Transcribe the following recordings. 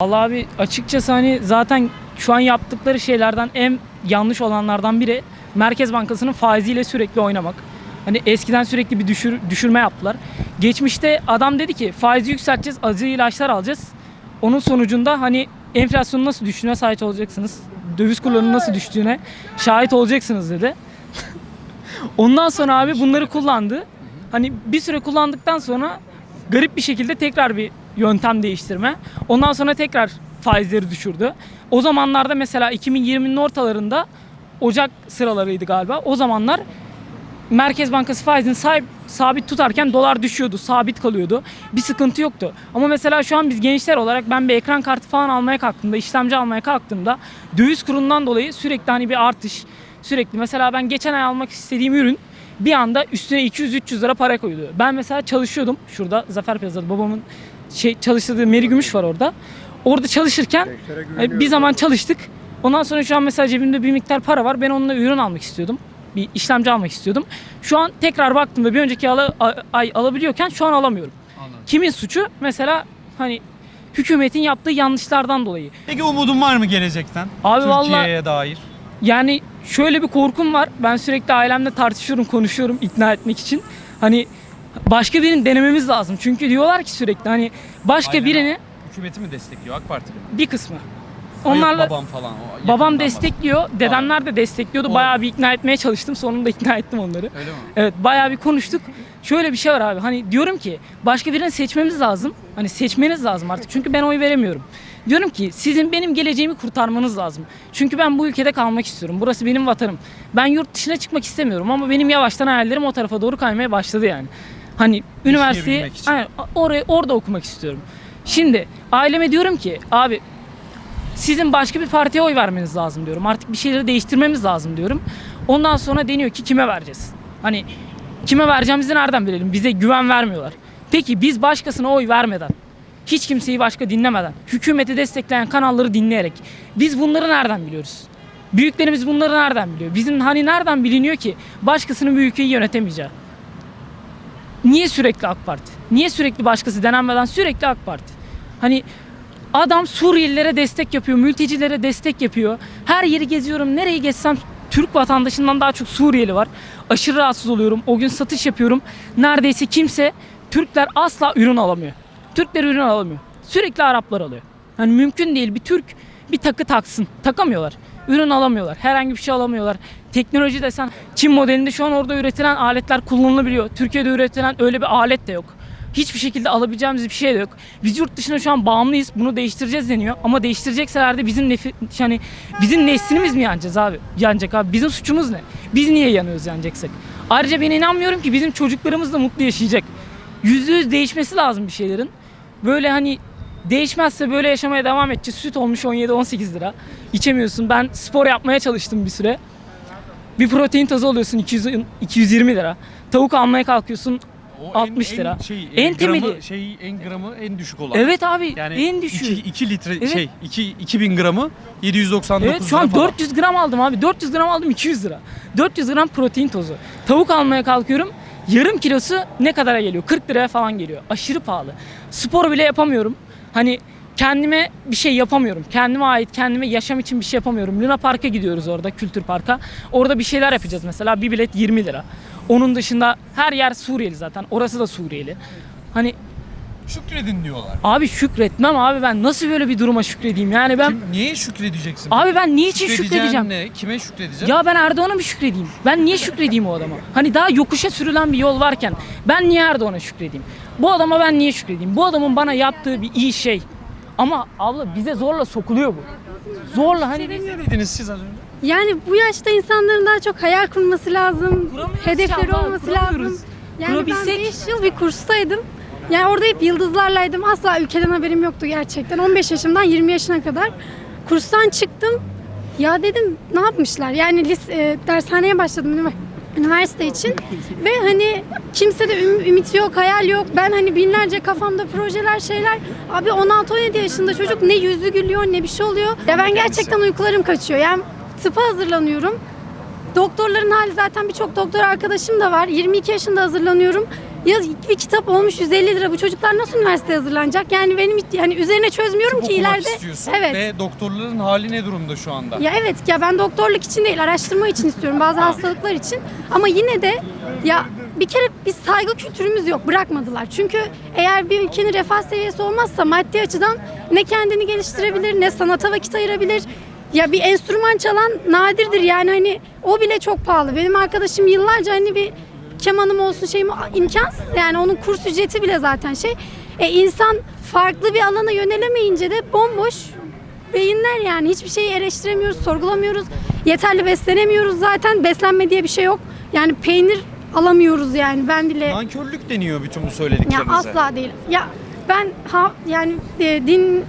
Allah abi açıkçası hani zaten şu an yaptıkları şeylerden en yanlış olanlardan biri Merkez Bankası'nın faiziyle sürekli oynamak. Hani eskiden sürekli bir düşür, düşürme yaptılar. Geçmişte adam dedi ki faizi yükselteceğiz, acı ilaçlar alacağız. Onun sonucunda hani enflasyonun nasıl düştüğüne şahit olacaksınız. Döviz kurlarının nasıl düştüğüne şahit olacaksınız dedi. Ondan sonra abi bunları kullandı. Hani bir süre kullandıktan sonra garip bir şekilde tekrar bir yöntem değiştirme. Ondan sonra tekrar faizleri düşürdü. O zamanlarda mesela 2020'nin ortalarında Ocak sıralarıydı galiba. O zamanlar Merkez Bankası faizini sahip, sabit tutarken dolar düşüyordu, sabit kalıyordu. Bir sıkıntı yoktu. Ama mesela şu an biz gençler olarak ben bir ekran kartı falan almaya kalktığımda, işlemci almaya kalktığımda döviz kurundan dolayı sürekli hani bir artış, sürekli mesela ben geçen ay almak istediğim ürün bir anda üstüne 200-300 lira para koyuluyor. Ben mesela çalışıyordum şurada Zafer Plaza'da babamın şey çalıştığı Meri Gümüş var orada. Orada çalışırken e, bir zaman çalıştık. Ondan sonra şu an mesela cebimde bir miktar para var. Ben onunla ürün almak istiyordum. Bir işlemci almak istiyordum. Şu an tekrar baktım ve bir önceki ala- ay alabiliyorken şu an alamıyorum. Anladım. Kimin suçu? Mesela hani hükümetin yaptığı yanlışlardan dolayı. Peki umudun var mı gelecekten? Abi Türkiye'ye dair. Yani şöyle bir korkum var. Ben sürekli ailemle tartışıyorum, konuşuyorum ikna etmek için. Hani başka birini denememiz lazım. Çünkü diyorlar ki sürekli hani başka Ailen birini Hükümeti mi destekliyor AK Partili mi? bir kısmı. Hayır, Onlarla babam falan. o babam yakından destekliyor, dedemler de destekliyordu. Bayağı bir ikna etmeye çalıştım. Sonunda ikna ettim onları. Öyle mi? Evet bayağı bir konuştuk. Şöyle bir şey var abi. Hani diyorum ki başka birini seçmemiz lazım. Hani seçmeniz lazım artık. Çünkü ben oy veremiyorum. Diyorum ki sizin benim geleceğimi kurtarmanız lazım. Çünkü ben bu ülkede kalmak istiyorum. Burası benim vatanım. Ben yurt dışına çıkmak istemiyorum ama benim yavaştan hayallerim o tarafa doğru kaymaya başladı yani. Hani üniversiteyi aynen, oraya orada okumak istiyorum. Şimdi aileme diyorum ki abi sizin başka bir partiye oy vermeniz lazım diyorum. Artık bir şeyleri değiştirmemiz lazım diyorum. Ondan sonra deniyor ki kime vereceğiz? Hani kime vereceğimizi nereden bilelim? Bize güven vermiyorlar. Peki biz başkasına oy vermeden, hiç kimseyi başka dinlemeden, hükümeti destekleyen kanalları dinleyerek biz bunları nereden biliyoruz? Büyüklerimiz bunları nereden biliyor? Bizim hani nereden biliniyor ki başkasının bu ülkeyi yönetemeyeceği? Niye sürekli AK Parti? Niye sürekli başkası denenmeden sürekli AK Parti? Hani adam Suriyelilere destek yapıyor, mültecilere destek yapıyor. Her yeri geziyorum, nereyi gezsem Türk vatandaşından daha çok Suriyeli var. Aşırı rahatsız oluyorum. O gün satış yapıyorum. Neredeyse kimse Türkler asla ürün alamıyor. Türkler ürün alamıyor. Sürekli Araplar alıyor. Hani mümkün değil bir Türk bir takı taksın. Takamıyorlar. Ürün alamıyorlar. Herhangi bir şey alamıyorlar. Teknoloji desen Çin modelinde şu an orada üretilen aletler kullanılabiliyor. Türkiye'de üretilen öyle bir alet de yok. Hiçbir şekilde alabileceğimiz bir şey de yok. Biz yurt dışına şu an bağımlıyız. Bunu değiştireceğiz deniyor. Ama değiştirecekseler de bizim nefi, yani bizim neslimiz mi yanacağız abi? Yanacak abi. Bizim suçumuz ne? Biz niye yanıyoruz yanacaksak? Ayrıca ben inanmıyorum ki bizim çocuklarımız da mutlu yaşayacak. Yüzde yüz değişmesi lazım bir şeylerin. Böyle hani değişmezse böyle yaşamaya devam edeceğiz. Süt olmuş 17-18 lira. İçemiyorsun. Ben spor yapmaya çalıştım bir süre. Bir protein tozu alıyorsun 200, 220 lira. Tavuk almaya kalkıyorsun O 60 lira. şey, En gramı, temeli. Şey, en gramı en düşük olan. Evet abi en düşüğü. 2 litre Evet. şey 2 2000 gramı 799 Evet şu an lira falan. 400 gram aldım abi. 400 gram aldım 200 lira. 400 gram protein tozu. Tavuk almaya kalkıyorum. Yarım kilosu ne kadara geliyor? 40 liraya falan geliyor. Aşırı pahalı. Spor bile yapamıyorum. Hani kendime bir şey yapamıyorum. Kendime ait, kendime yaşam için bir şey yapamıyorum. Luna Park'a gidiyoruz orada, Kültür Park'a. Orada bir şeyler yapacağız mesela. Bir bilet 20 lira. Onun dışında her yer Suriyeli zaten. Orası da Suriyeli. Hani Şükredin diyorlar. abi şükretmem abi ben nasıl böyle bir duruma şükredeyim? Yani ben Kim, niye şükredeceksin? abi ben niçin şükredeceğim? ne? Kime şükredeceksin? Ya ben Erdoğan'a mı şükredeyim? Ben niye şükredeyim o adama? Hani daha yokuşa sürülen bir yol varken ben niye Erdoğan'a şükredeyim? Bu adama ben niye şükredeyim? Bu adamın bana yaptığı bir iyi şey. Ama abla bize zorla sokuluyor bu. Zorla hani biz... ne dediniz siz az önce? Yani bu yaşta insanların daha çok hayal kurması lazım. Hedefleri olması lazım. Yani ben Kurabilsek- 5 yıl bir kurstaydım. Yani orada hep yıldızlarlaydım. Asla ülkeden haberim yoktu gerçekten. 15 yaşımdan 20 yaşına kadar. Kurstan çıktım. Ya dedim ne yapmışlar? Yani lis- e, dershaneye başladım ünivers- üniversite için. Ve hani kimse de üm- ümit yok, hayal yok. Ben hani binlerce kafamda projeler, şeyler. Abi 16-17 yaşında çocuk ne yüzü gülüyor ne bir şey oluyor. Ya ben gerçekten uykularım kaçıyor. Yani tıpa hazırlanıyorum. Doktorların hali zaten birçok doktor arkadaşım da var. 22 yaşında hazırlanıyorum. Ya bir kitap olmuş 150 lira. Bu çocuklar nasıl üniversiteye hazırlanacak? Yani benim hiç- yani üzerine çözmüyorum ki okumak ileride. istiyorsun Evet. ve doktorların hali ne durumda şu anda? Ya evet ya ben doktorluk için değil araştırma için istiyorum bazı hastalıklar için ama yine de ya bir kere bir saygı kültürümüz yok bırakmadılar. Çünkü eğer bir ülkenin refah seviyesi olmazsa maddi açıdan ne kendini geliştirebilir ne sanata vakit ayırabilir. Ya bir enstrüman çalan nadirdir yani hani o bile çok pahalı. Benim arkadaşım yıllarca hani bir kemanım olsun şeyim imkansız yani onun kurs ücreti bile zaten şey. E insan farklı bir alana yönelemeyince de bomboş beyinler yani hiçbir şeyi eleştiremiyoruz, sorgulamıyoruz. Yeterli beslenemiyoruz zaten. Beslenme diye bir şey yok. Yani peynir alamıyoruz yani ben bile. Nankörlük deniyor bütün bu Ya söylediklerinize. asla değil. Ya ben ha yani e, din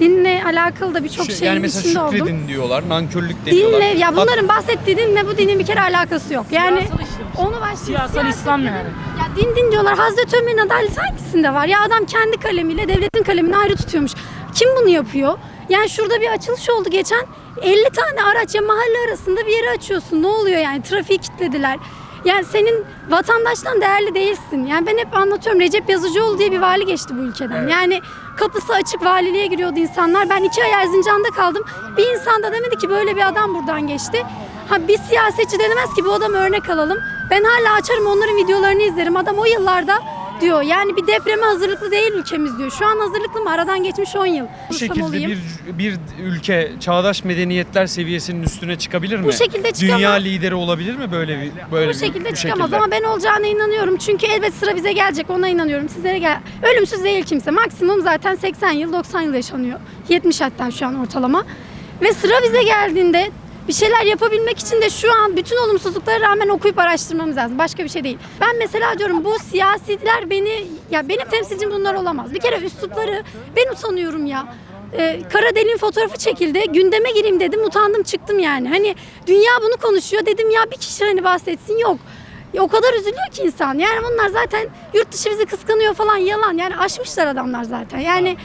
dinle alakalı da birçok Şey, şeyin yani mesela içinde oldum. şükredin diyorlar, nankörlük deniyorlar. Dinle ya bunların bahsettiği dinle bu dinin bir kere alakası yok. Yani Siyasal işte bu. onu başlıyor. Siyasal İslam yani. Ya din din diyorlar. Hazreti Ömer'in adaleti hangisinde var? Ya adam kendi kalemiyle devletin kalemini ayrı tutuyormuş. Kim bunu yapıyor? Yani şurada bir açılış oldu geçen. 50 tane araç ya mahalle arasında bir yere açıyorsun. Ne oluyor yani? Trafiği kilitlediler. Yani senin vatandaştan değerli değilsin. Yani ben hep anlatıyorum Recep Yazıcıoğlu diye bir vali geçti bu ülkeden. Yani kapısı açık valiliğe giriyordu insanlar. Ben iki ay Erzincan'da kaldım. Bir insan da demedi ki böyle bir adam buradan geçti. Ha bir siyasetçi denemez ki bu adamı örnek alalım. Ben hala açarım onların videolarını izlerim. Adam o yıllarda diyor. Yani bir depreme hazırlıklı değil ülkemiz diyor. Şu an hazırlıklı mı? Aradan geçmiş 10 yıl. Bu şekilde bir bir ülke çağdaş medeniyetler seviyesinin üstüne çıkabilir mi? Bu şekilde çıkamaz. Dünya lideri olabilir mi böyle bir böyle bu bir- şekilde bu çıkamaz şekilde? ama ben olacağına inanıyorum. Çünkü elbet sıra bize gelecek. Ona inanıyorum. Sizlere gel. Ölümsüz değil kimse. Maksimum zaten 80 yıl, 90 yıl yaşanıyor. 70 hatta şu an ortalama. Ve sıra bize geldiğinde bir şeyler yapabilmek için de şu an bütün olumsuzluklara rağmen okuyup araştırmamız lazım. Başka bir şey değil. Ben mesela diyorum bu siyasiler beni ya benim temsilcim bunlar olamaz. Bir kere üslupları ben utanıyorum ya. Ee, kara deliğin fotoğrafı çekildi. Gündeme gireyim dedim. Utandım çıktım yani. Hani dünya bunu konuşuyor. Dedim ya bir kişi hani bahsetsin yok. Ya o kadar üzülüyor ki insan. Yani bunlar zaten yurt dışı bizi kıskanıyor falan yalan. Yani aşmışlar adamlar zaten. Yani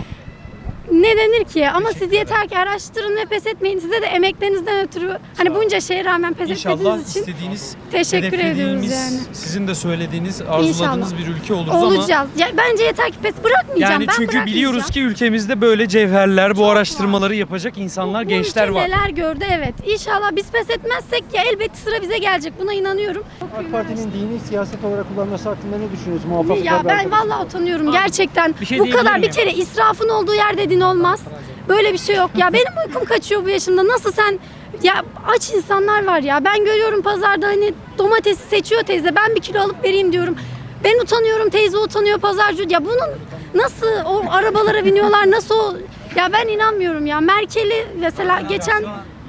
ne denir ki? Ama siz yeter ki araştırın ve pes etmeyin. Size de emeklerinizden ötürü hani bunca şeye rağmen pes İnşallah etmediğiniz için istediğiniz, teşekkür ediyoruz yani. sizin de söylediğiniz, arzuladığınız İnşallah. bir ülke oluruz ama olacağız. Ya, bence yeter ki pes bırakmayacağım. yani ben çünkü bırakmayacağım. biliyoruz ki ülkemizde böyle cevherler, bu Çok var. araştırmaları yapacak insanlar, Bu gençler ülke var. neler gördü evet. İnşallah biz pes etmezsek ya elbet sıra bize gelecek. Buna inanıyorum. AK Parti'nin dini siyaset olarak kullanması hakkında ne düşünüyorsunuz? Muhafazakar Ya bir ben arkadaş. vallahi utanıyorum gerçekten. bir şey bu diyebilir kadar bir miyim? kere israfın olduğu yerde din olmaz. Böyle bir şey yok. Ya benim uykum kaçıyor bu yaşımda. Nasıl sen ya aç insanlar var ya. Ben görüyorum pazarda hani domatesi seçiyor teyze. Ben bir kilo alıp vereyim diyorum. Ben utanıyorum teyze utanıyor pazarcı. Ya bunun nasıl o arabalara biniyorlar nasıl o ya ben inanmıyorum ya. Merkel'i mesela geçen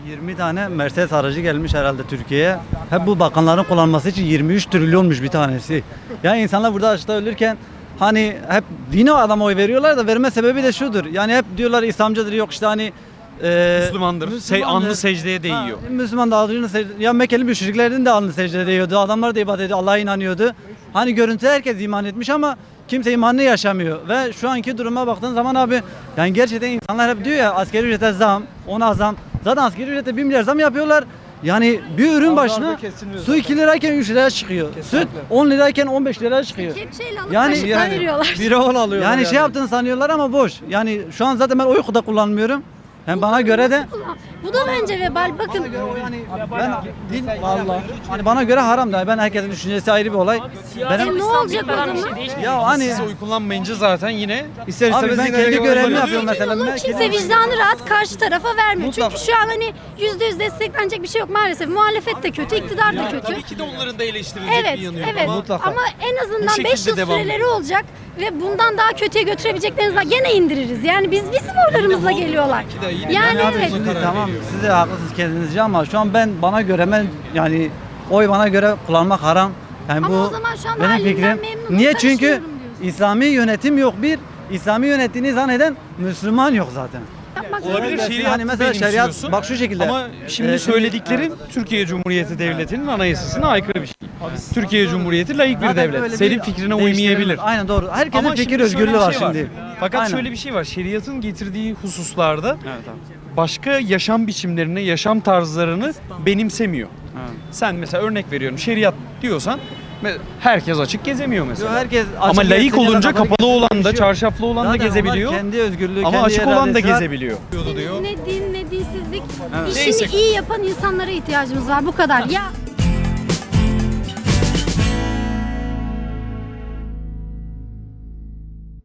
20 tane Mercedes aracı gelmiş herhalde Türkiye'ye. Hep bu bakanların kullanması için 23 trilyonmuş bir tanesi. Yani insanlar burada açta ölürken hani hep dini adama oy veriyorlar da verme sebebi de şudur. Yani hep diyorlar İslamcıdır yok işte hani e, Müslümandır. Se- Müslümandır. alnı secdeye değiyor. Ha, Müslüman da alnını secde Ya Mekkeli müşriklerin de alnı secdeye değiyordu. Adamlar da ibadet ediyor. Allah'a inanıyordu. Hani görüntüde herkes iman etmiş ama kimse imanını yaşamıyor. Ve şu anki duruma baktığın zaman abi yani gerçekten insanlar hep diyor ya askeri ücrete zam, ona zam. Zaten askeri ücrete 1 milyar zam yapıyorlar. Yani bir ürün başına su 2 lirayken 3 liraya çıkıyor. Süt 10 lirayken 15 liraya çıkıyor. kepçeyle alıp Yani- kaşıkla yani- veriyorlar. Biri on alıyor. Yani şey yaptığını sanıyorlar ama boş. Yani şu an zaten ben oy da kullanmıyorum. Hem bana göre de Bu da bence vebal. Bakın ben din vallahi hani bana göre haram da ben herkesin düşüncesi ayrı bir olay. Benim ne olacak o zaman? şey ya hani Siz oy kullanmayınca zaten yine İster abi istemez ben yine kendi görevimi yapıyorum mesela. Olur, Ben kimse kendi- vicdanı rahat karşı tarafa vermiyor. Mutlaka. Çünkü şu an hani yüzde yüz desteklenecek bir şey yok maalesef. Muhalefet de kötü, iktidar da kötü. tabii ki de onların da eleştirilecek Evet, bir yanı yok evet. ama Mutlaka. Ama en Bu azından şekilde 5 yıl devam süreleri olacak ve bundan daha kötüye götürebilecekleriniz gene indiririz. Yani biz bizim bu- geliyorlar. yine Yani de Abi evet. şimdi tamam. Siz de haklısınız kendinizce ama şu an ben bana göre ben yani oy bana göre kullanmak haram. Yani Ama bu o zaman şu an benim halimden fikrim. memnunum, Niye? Çünkü karışmıyorum diyorsun. İslami yönetim yok bir. İslami yönettiğini zanneden Müslüman yok zaten. Yapmak Olabilir zorundasın. şeriat Hani mesela şeriat bak şu şekilde. Ama şimdi Ee, söylediklerin Türkiye Cumhuriyeti Devleti'nin anayasasına aykırı bir şey. Türkiye Cumhuriyeti layık bir Zaten devlet. öyle Senin bir fikrine uymayabilir. Aynen doğru. Herkesin Ama fikir şimdi şöyle özgürlüğü bir var şey şimdi. Fakat Aynen. şöyle bir şey var. Şeriatın getirdiği hususlarda başka yaşam biçimlerini, yaşam tarzlarını benimsemiyor. Sen mesela örnek veriyorum şeriat diyorsan Herkes açık gezemiyor mesela. Herkes Ama açık layık gezsin ya da olunca kapalı kapalı olan da çarşaflı olan da Zaten onlar gezebiliyor. Kendi özgürlüğü, Ama kendi açık olan da iradesi var. gezebiliyor. diyor. Ne din ne dinsizlik. Neyse. İşini iyi yapan insanlara ihtiyacımız var. Bu kadar. Ya